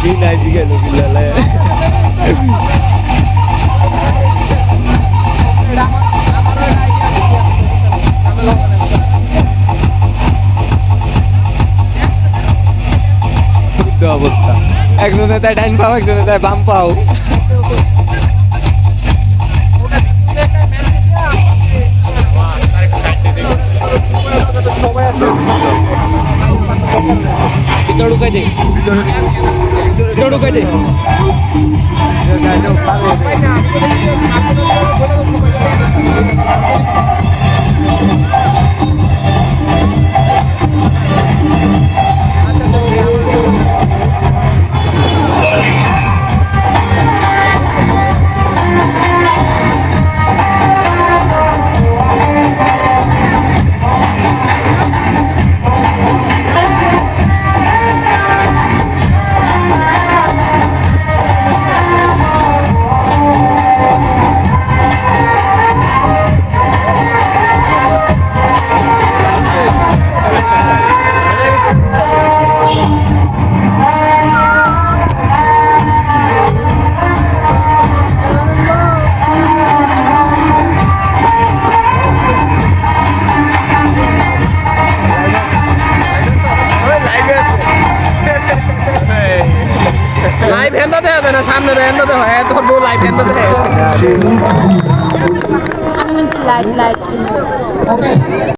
Gila lah ya. তো অবস্থা একজনে তাই ডাইন পাও একজনে তাই বাম পাও પિત્તળ ઉકાઈ દે. પિત્તળ ઉકાઈ દે. লাইভ হ্যান্ড হবে না সামনে হ্যান্ড হয় এত বউ লাইভ হ্যান্ড দেয়। আমি লাইট লাইট